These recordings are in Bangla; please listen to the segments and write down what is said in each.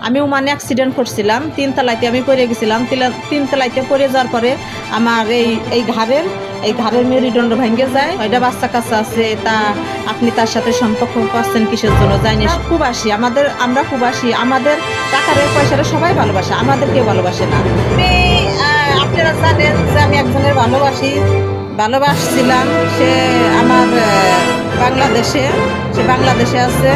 আমি ওমানে অ্যাক্সিডেন্ট করছিলাম তিন তিনতলাইতে আমি পড়ে গেছিলাম তিলা- তিনতলাইতে পড়ে যাওয়ার পরে আমার এই এই ঘাড়ের এই ঘাড়ের মেরুদণ্ড ভেঙে যায় ওইটা বাচ্চা কাচ্চা আছে তা আপনি তার সাথে সম্পর্ক করছেন কিসের জন্য জানি খুবাসি আমাদের আমরা খুব আসি আমাদের টাকার পয়সাটা সবাই ভালোবাসে আমাদের কেউ ভালোবাসে না। আমি আপনারা জানেন যে আমি একজনের ভালোবাসি ভালোবাসছিলাম সে আমার বাংলাদেশে সে বাংলাদেশে আছে।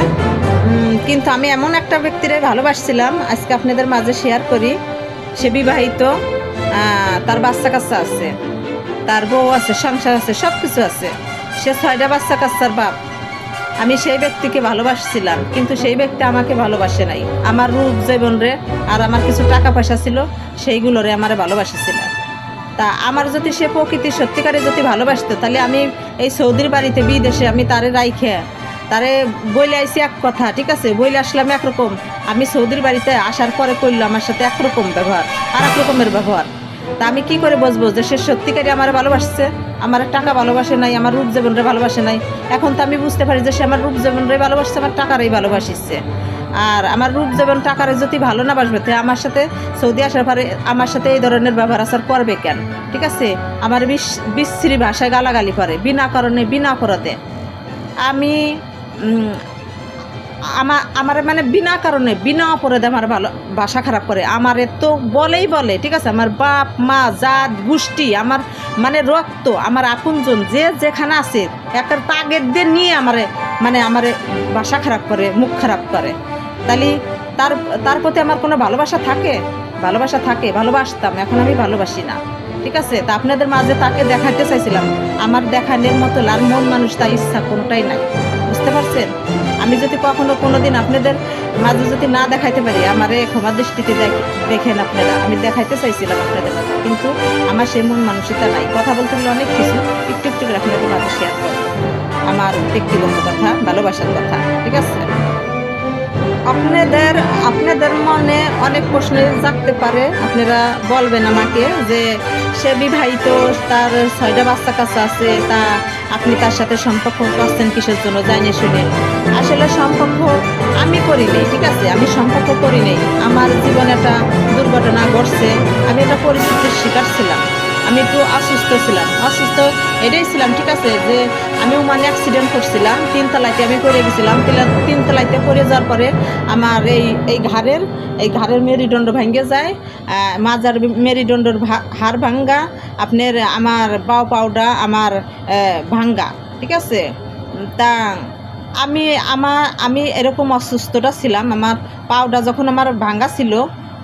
কিন্তু আমি এমন একটা ব্যক্তিরে ভালোবাসছিলাম, আজকে আপনাদের মাঝে শেয়ার করি। সে বিবাহিত তার বাচ্চা কাচ্চা আছে, তার বউ আছে, সংসার আছে সব কিছু আছে। সে ছয়টা বাচ্চা কাচ্চার বাপ। আমি সেই ব্যক্তিকে ভালোবাসছিলাম, কিন্তু সেই ব্যক্তি আমাকে ভালোবাসে নাই। আমার রূপ জীবন আর আমার কিছু টাকা পয়সা ছিল, সেইগুলোরে আমার ভালোবাসেছিল। তা আমার যদি সে প্রকৃতি সত্যিকারে যদি ভালোবাসতো, তাহলে আমি এই সৌদির বাড়িতে বিদেশে আমি তারে রাইখে তারে বইলে আইসি এক কথা, ঠিক আছে? বইলে আসলাম একরকম। আমি সৌদির বাড়িতে আসার পরে করল আমার সাথে একরকম ব্যবহার, আর এক রকমের ব্যবহার। তা আমি কি করে বসবো যে সে সত্যিকারে আমার ভালোবাসছে? আমার টাকা ভালোবাসে নাই, আমার রূপ জীবনরে ভালোবাসে নাই। এখন তো আমি বুঝতে পারি যে সে আমার রূপ জীবনরে ভালোবাসছে, আমার টাকারই ভালোবাসিচ্ছে আর আমার রূপ জীবন টাকারে যদি ভালো না বাসবে, তো আমার সাথে সৌদি আসার পরে আমার সাথে এই ধরনের ব্যবহার আসার করবে কেন? ঠিক আছে? আমার বিশ- বিশ্রী ভাষায় গালাগালি করে, বিনা কারণে, বিনা অপরাধে। আমি আমার আমার মানে বিনা কারণে, বিনা অপরাধে আমার ভালো, ভাষা খারাপ করে। আমার তো বলেই বলে, ঠিক আছে? আমার বাপ, মা, জাত, গোষ্ঠী, আমার মানে রক্ত, আমার আপনজন, যে যেখানে আছে, একটা তাগের দিয়ে নিয়ে আমারে মানে আমারে ভাষা খারাপ করে, মুখ খারাপ করে। তাহলে তার তার প্রতি আমার কোনো ভালোবাসা থাকে? ভালোবাসা থাকে, ভালোবাসতাম, এখন আমি ভালোবাসি না। ঠিক আছে? তা আপনাদের মাঝে তাকে দেখাতে চাইছিলাম। আমার দেখানোর মতো আর মন মানুষ তার ইচ্ছা কোনোটাই নাই। বুঝতে পারছেন? আমি যদি কখনো কোনো দিন আপনাদের মাঝে যদি না দেখাইতে পারি, আমারে ক্ষমা দৃষ্টিতে দেখ- দেখেন আপনারা। আমি দেখাইতে চাইছিলাম আপনাদের কিন্তু আমার সেই মন মানসিকতা নাই। কথা বলতে গেলে অনেক কিছু, একটু একটু করে আপনাদের মাঝে শেয়ার করব আমার ব্যক্তিগত কথা, ভালোবাসার কথা, ঠিক আছে? আপনাদের আপনাদের মনে অনেক প্রশ্ন জাগতে পারে। আপনারা বলবেন আমাকে যে সে বিবাহিত, তার ছয়টা বাচ্চা কাচ্চা আছে, তা আপনি তার সাথে সম্পর্ক করছেন কিসের জন্য? জানে শুনে। আসলে সম্পর্ক আমি করি নাই, ঠিক আছে? আমি সম্পর্ক করি নাই। আমার জীবনে একটা দুর্ঘটনা ঘটছে। আমি একটা পরিস্থিতির শিকার ছিলাম। আমি একটু অসুস্থ ছিলাম। অসুস্থ এটাই ছিলাম, ঠিক আছে? যে আমি মানে অ্যাক্সিডেন্ট করছিলাম তিনতলাইতে আমি পড়ে গেছিলাম, তিলা- তিনতলাইতে পড়ে যাওয়ার পরে আমার এই এই ঘাড়ের এই ঘাড়ের মেরুদণ্ড ভেঙে যায় মাজার মেরুদণ্ডর হাড় ভাঙ্গা, আপনার আমার বাউ পাউডা আমার ভাঙ্গা, ঠিক আছে? তা আমি, আমার, আমি এরকম অসুস্থটা ছিলাম, আমার পাউডা যখন আমার ভাঙ্গা ছিল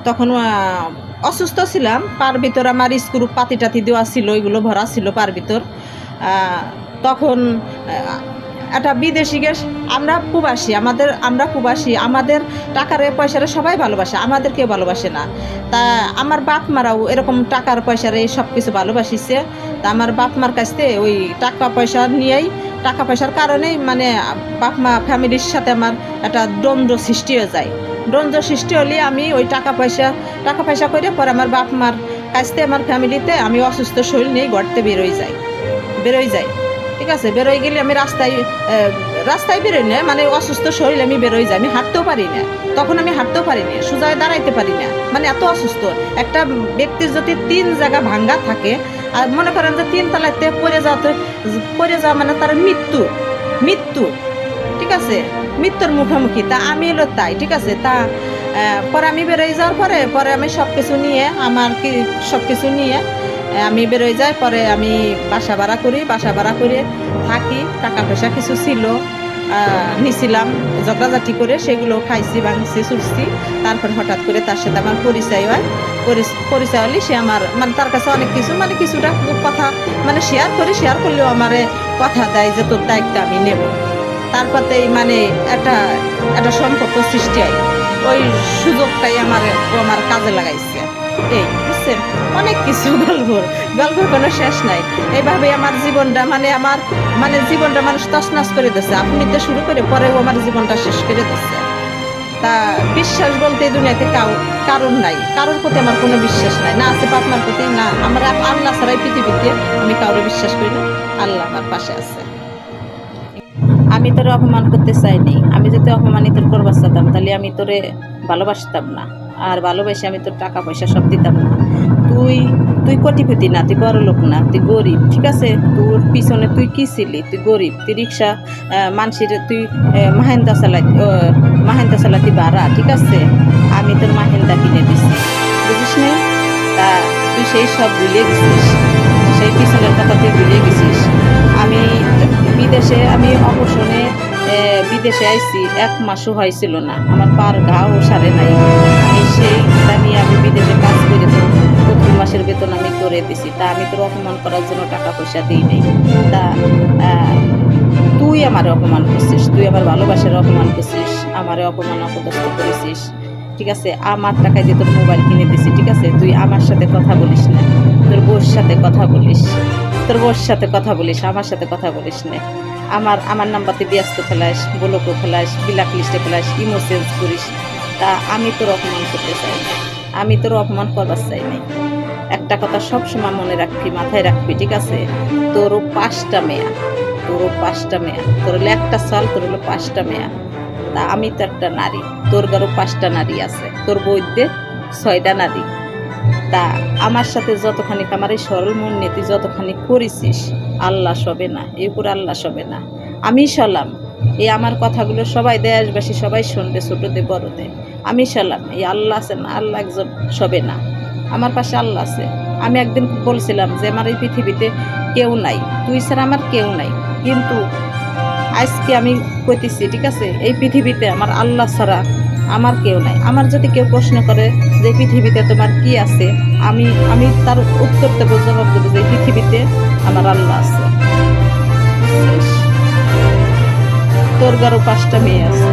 তখন অসুস্থ ছিলাম। পার ভিতর আমার স্ক্রু পাতি টাতি দেওয়া ছিল, ওইগুলো ভরা ছিল পার ভিতর। তখন একটা বিদেশি গ্যাস, আমরা প্রবাসী, আমাদের, আমরা প্রবাসী, আমাদের টাকার পয়সারে সবাই ভালোবাসে, আমাদের কেউ ভালোবাসে না। তা আমার বাপ মারাও এরকম টাকার পয়সারে সব কিছু ভালোবাসিছে। তা আমার বাপ মার কাছ থেকে ওই টাকা পয়সা নিয়েই, টাকা পয়সার কারণেই মানে বাপ মা ফ্যামিলির সাথে আমার একটা দ্বন্দ্ব সৃষ্টি হয়ে যায়। দ্বন্দ্ব সৃষ্টি হলে আমি ওই টাকা পয়সা টাকা পয়সা করে পরে আমার বাপ, মার কাছতে আমার ফ্যামিলিতে আমি অসুস্থ শরীর নিয়ে গড়তে বেরোই যাই বেরোই যাই। ঠিক আছে? বেরোই গেলে আমি রাস্তায় রাস্তায় বেরোই না মানে অসুস্থ শরীর আমি বেরোই যাই। আমি হাঁটতেও পারি না। তখন আমি হাঁটতেও পারি না, সোজায় দাঁড়াইতে পারি না। মানে এত অসুস্থ। একটা ব্যক্তির যদি তিন জায়গা ভাঙ্গা থাকে, আর মনে করেন যে তিন তলাতে পড়ে যাওয়াতে, পড়ে যাওয়া মানে তার মৃত্যু মৃত্যু। ঠিক আছে? মৃত্যুর মুখোমুখি, তা আমি এলো তাই, ঠিক আছে? তা পরে আমি বেরোয় যাওয়ার পরে পরে আমি সব কিছু নিয়ে, আমার কি সব কিছু নিয়ে আমি বেরোয় যাই, পরে আমি বাসা ভাড়া করি, বাসা ভাড়া করে থাকি টাকা পয়সা কিছু ছিল নিছিলাম, ঝগড়াঝাটি করে সেগুলো খাইছি, ভাঙছি, চুরছি, তারপর হঠাৎ করে তার সাথে আমার পরিচয় হয় পরিচ- পরিচয় হলে সে আমার মানে তার কাছে অনেক কিছু মানে কিছুটা কথা মানে শেয়ার করি শেয়ার করলেও আমারে কথা দেয় যে তোর দায়িত্ব আমি নেব। তারপরেই মানে একটা একটা সম্পর্ক সৃষ্টি হয়। ওই সুযোগটাই আমার আমার কাজে লাগাইছে। এই, বুঝছেন? অনেক কিছু গল্প গল্পের কোনো শেষ নাই। এইভাবে আমার জীবনটা মানে আমার মানে জীবনটা মানুষ তছনছ করে দিচ্ছে আপনি তো শুরু করে পরেও আমার জীবনটা শেষ করে দিচ্ছে তা বিশ্বাস বলতে দুনিয়াতে কাউ, কারণ নাই। কারোর প্রতি আমার কোনো বিশ্বাস নাই। না আছে আপনার প্রতি, না আমরা আল্লাহ ছাড়াই পৃথিবীতে আমি কাউরে বিশ্বাস করি না। আল্লাহ আমার পাশে আছে। আমি তোরে অপমান করতে চাইনি। আমি যদি অপমানিত করবার চাইতাম, তাহলে আমি তোরে ভালোবাসতাম না। আর ভালোবেসে আমি তোর টাকা পয়সা সব দিতাম না। তুই তুই কোটিপতি না, তুই বড় লোক না, তুই গরিব, ঠিক আছে? তোর পিছনে তুই কি ছিলি? তুই গরিব, তুই রিক্সা মানসির তুই মাহেন্দা চালাই মাহেন্দা চালাতি বাড়া ঠিক আছে? আমি তোর মাহেন্দা কিনে দিছি। বুঝিস না? তা তুই সেই সব ভুলে গেছিস। সেই পিছনের কথা তুই ভুলে গেছিস। আমি বিদেশে আমি অবসরে বিদেশে আইছি, এক মাসও হয়েছিল না। আমার পার ঘাও সারে নাই। আমি সেই নিয়ে আমি বিদেশে কাজ করে তো প্রতি মাসের বেতন আমি করে দিছি। তা আমি তোর অপমান করার জন্য টাকা পয়সা দিই নাই। তা তুই আমার অপমান করছিস, তুই আমার ভালোবাসার অপমান করছিস, আমারে অপমান অপদস্থ করেছিস। ঠিক আছে? আমার টাকায় যে তোর মোবাইল কিনে দিছি, ঠিক আছে? তুই আমার সাথে কথা বলিস না। তোর বউর সাথে কথা বলিস। তোর বউর সাথে কথা বলিস, আমার সাথে কথা বলিস না। আমার আমার নাম্বারতে ব্যস্ত ফেলাস, ব্লকও ফেলাস বিলাক লিস্টে ফেলাস ইমো চেঞ্জ করিস। তা আমি তোর অপমান করতে চাই না। আমি তোর অপমান করবার চাই নাই। একটা কথা সব সময় মনে রাখবি, মাথায় রাখবি, ঠিক আছে? তোরও পাঁচটা মেয়া। তোরও পাঁচটা মেয়া। তোর হলো একটা সাল, তোর হলো পাঁচটা মেয়া। তা আমি তো একটা নারী। তোর গারও পাঁচটা নারী আছে। তোর বৈদ্যে ছয়টা নারী। তা আমার সাথে যতখানি আমার এই সরল মন নিয়ে তুই যতখানি করেছিস, আল্লাহ সবে না এই উপর আল্লাহ সবে না। আমি সলাম, এই আমার কথাগুলো সবাই দেশবাসী সবাই শুনবে ছোটতে বড়তে আমি সলাম, এই আল্লাহ আছে না, আল্লাহ একজন সবে না। আমার পাশে আল্লাহ আছে। আমি একদিন বলছিলাম যে আমার এই পৃথিবীতে কেউ নাই, তুই ছাড়া আমার কেউ নাই। কিন্তু আজকে আমি কইতেছি, ঠিক আছে? এই পৃথিবীতে আমার আল্লাহ ছাড়া আমার কেউ নাই। আমার যদি কেউ প্রশ্ন করে যে পৃথিবীতে তোমার কি আছে, আমি আমি তার উত্তর দেবো জবাব দেবো যে পৃথিবীতে আমার আল্লাহ আছে। তোর গারো পাঁচটা মেয়ে আছে।